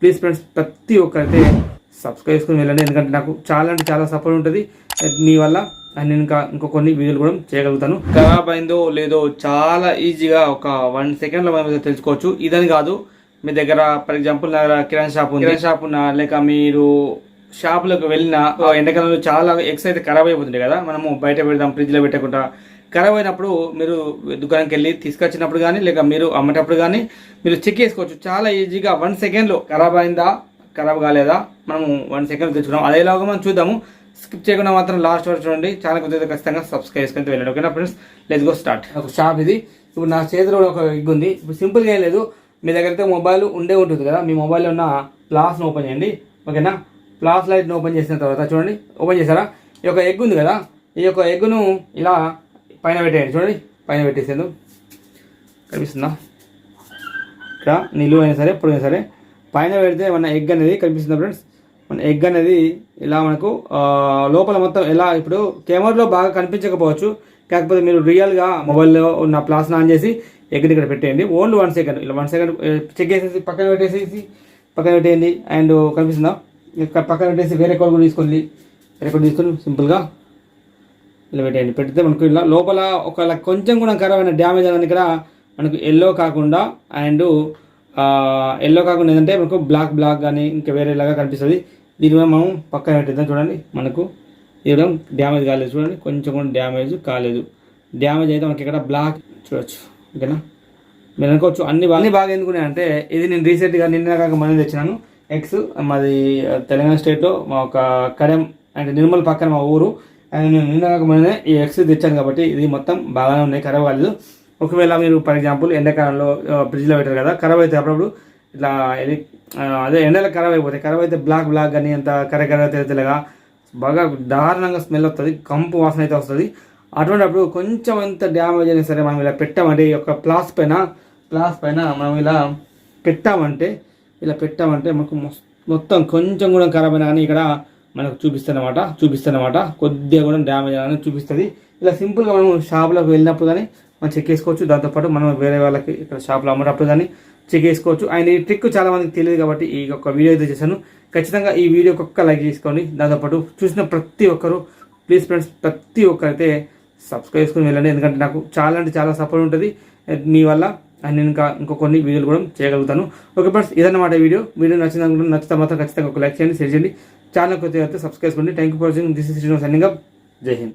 Please friends ప్రతి ఒక్కరైతే subscribe చేసుకుని వెళ్ళండి. ఎందుకంటే నాకు చాలా అంటే చాలా సపోర్ట్ ఉంటుంది. మీ వల్ల నేను ఇంకా ఇంకో కొన్ని వీడియోలు కూడా చేయగలుగుతాను. ఖరాబ్ అయిందో లేదో చాలా ఈజీగా ఒక వన్ సెకండ్లో మనం తెలుసుకోవచ్చు. ఇదని కాదు మీ దగ్గర ఫర్ ఎగ్జాంపుల్ నా దగ్గర కిరాణా షాప్ ఉంది. కిరాణా షాప్ ఉన్నా లేక మీరు షాపులకు వెళ్ళిన ఎండాకాలంలో చాలా ఎగ్స్ అయితే ఖరాబ్ అయిపోతుంది కదా. మనము బయట పెడదాం ఫ్రిడ్జ్లో పెట్టకుండా ఖరాబ్ అయినప్పుడు మీరు దుకాణంకి వెళ్ళి తీసుకొచ్చినప్పుడు కానీ లేక మీరు అమ్మేటప్పుడు కానీ మీరు చెక్ చేసుకోవచ్చు. చాలా ఈజీగా వన్ సెకండ్లో ఖరాబ్ అయిందా ఖరాబ్ కాలేదా మనము వన్ సెకండ్ తెచ్చుకున్నాం. అదేలాగా మనం చూద్దాము. స్కిప్ చేయకుండా మాత్రం లాస్ట్ వరకు చూడండి. చాలా కొద్దిగా ఖచ్చితంగా సబ్స్క్రైబ్ చేసుకుని వెళ్ళండి. ఓకేనా ఫ్రెండ్స్? లెట్స్ గో స్టార్ట్ ఒక షాప్ ఇది. ఇప్పుడు నా చేతిలో ఒక ఎగ్ ఉంది. ఇప్పుడు సింపుల్గా ఏం లేదు. మీ దగ్గర అయితే మొబైల్ ఉండే ఉంటుంది కదా. మీ మొబైల్లో ఉన్న ప్లాస్ను ఓపెన్ చేయండి. ఓకేనా? ప్లాస్ లైట్ని ఓపెన్ చేసిన తర్వాత చూడండి. ఓపెన్ చేశారా? ఈ యొక్క ఎగ్ ఉంది కదా. ఈ యొక్క ఎగ్గును ఇలా పైన పెట్టేయండి. చూడండి. పైన పెట్టేసేందు కనిపిస్తుందా? ఇక్కడ నిలువ అయినా సరే ఎప్పుడైనా సరే. పైన పెడితే మన ఎగ్ అనేది కనిపిస్తుందా ఫ్రెండ్స్? మన ఎగ్ అనేది ఇలా మనకు లోపల మొత్తం ఎలా ఇప్పుడు కెమెరాలో బాగా కనిపించకపోవచ్చు. కాకపోతే మీరు రియల్గా మొబైల్లో ఉన్న ప్లాస్ ఆన్ చేసి ఎగ్ ఇక్కడ పెట్టేయండి. Only one second. ఇలా వన్ సెకండ్ చెక్ చేసేసి పక్కన పెట్టేసేసి పక్కన పెట్టేయండి. అండ్ కనిపిస్తుందా? ఇక్కడ పక్కన పెట్టేసి వేరే కోడ్ కూడా తీసుకోండి వేరే కోడ్ తీసుకొని సింపుల్గా ఇలా పెట్టేయండి పెడితే మనకు ఇలా లోపల ఒకవేళ కొంచెం కూడా ఖరాబ్ అయిన డ్యామేజ్ అనేది ఇక్కడ మనకు ఎల్లో కాకుండా అండ్ ఎల్లో కాకుండా ఏంటంటే మనకు బ్లాక్ బ్లాక్ కానీ ఇంకా వేరేలాగా కనిపిస్తుంది. దీని మీద మనం పక్కన పెట్టిద్దాం చూడండి. మనకు ఇవ్వడం డ్యామేజ్ కాలేదు చూడండి. కొంచెం కూడా డ్యామేజ్ కాలేదు. డ్యామేజ్ అయితే మనకి ఇక్కడ బ్లాక్ చూడొచ్చు. ఓకేనా? మీరు అనుకోవచ్చు అన్ని అన్ని బాగా ఎందుకున్నాయంటే ఇది నేను రీసెంట్గా నిన్న కాక మనీ తెచ్చినాను. ఎక్స్ మాది తెలంగాణ స్టేట్లో మా ఒక కడెం అంటే నిర్మల్ పక్కన మా ఊరు. అండ్ నేను నిన్న కాక ఈ ఎక్స్ తెచ్చాను కాబట్టి ఇది మొత్తం బాగానే ఉన్నాయి ఖరాబ్ కాలేదు. ఒకవేళ మీరు ఫర్ ఎగ్జాంపుల్ ఎండాకాలంలో ఫ్రిడ్జ్లో పెట్టారు కదా ఖరాబ్ అయితే అప్పుడప్పుడు ఇట్లా ఇది అదే ఎండలో ఖరాబ్ అయిపోతాయి. ఖరాబ్ అయితే బ్లాక్ బ్లాక్ కానీ అంత కర్ర కర్ర తెల్ల తెల్లగా బాగా దారుణంగా స్మెల్ వస్తుంది కంపు వాసన అయితే వస్తుంది. అటువంటిప్పుడు కొంచెం ఎంత డ్యామేజ్ అయినా సరే మనం ఇలా పెట్టామంటే ఈ యొక్క ప్లాస్ పైన ప్లాస్ పైన మనం ఇలా పెట్టామంటే ఇలా పెట్టామంటే మనకు మొత్తం కొంచెం కూడా ఖరాబ్ అయినా కానీ ఇక్కడ మనకు చూపిస్తానమాట చూపిస్తానమాట కొద్దిగా కూడా డ్యామేజ్ అనేది చూపిస్తుంది. ఇలా సింపుల్గా మనం షాప్లోకి వెళ్ళినప్పుడు కానీ మనం చెక్ చేసుకోవచ్చు. దాంతోపాటు మనం వేరే వాళ్ళకి ఇక్కడ షాప్లో అమ్మేటప్పుడు కానీ చెక్ చేసుకోవచ్చు. అండ్ ఈ ట్రిక్ చాలా మందికి తెలియదు కాబట్టి ఈ యొక్క వీడియో అయితే చేశాను. ఖచ్చితంగా ఈ వీడియో ఒక్క లైక్ చేసుకోండి. దాంతోపాటు చూసిన ప్రతి ఒక్కరు ప్లీజ్ ఫ్రెండ్స్ ప్రతి ఒక్కరైతే సబ్స్క్రైబ్ చేసుకుని వెళ్ళండి. ఎందుకంటే నాకు చాలా అంటే చాలా సపోర్ట్ ఉంటుంది. మీ వల్ల అండ్ నేను ఇంకా ఇంకో కొన్ని వీడియోలు కూడా చేయగలుగుతాను. ఓకే ఫ్రెండ్స్ ఇదన్నమాట వీడియో వీడియో నచ్చింది అనుకుంటే నచ్చితే మాత్రం ఖచ్చితంగా ఒక లైక్ చేయండి షేర్ చేయండి. ఛానల్ కొద్దిగా అయితే సబ్స్క్రైబ్ చేసుకోండి thank you for watching this is signing up Jai Hind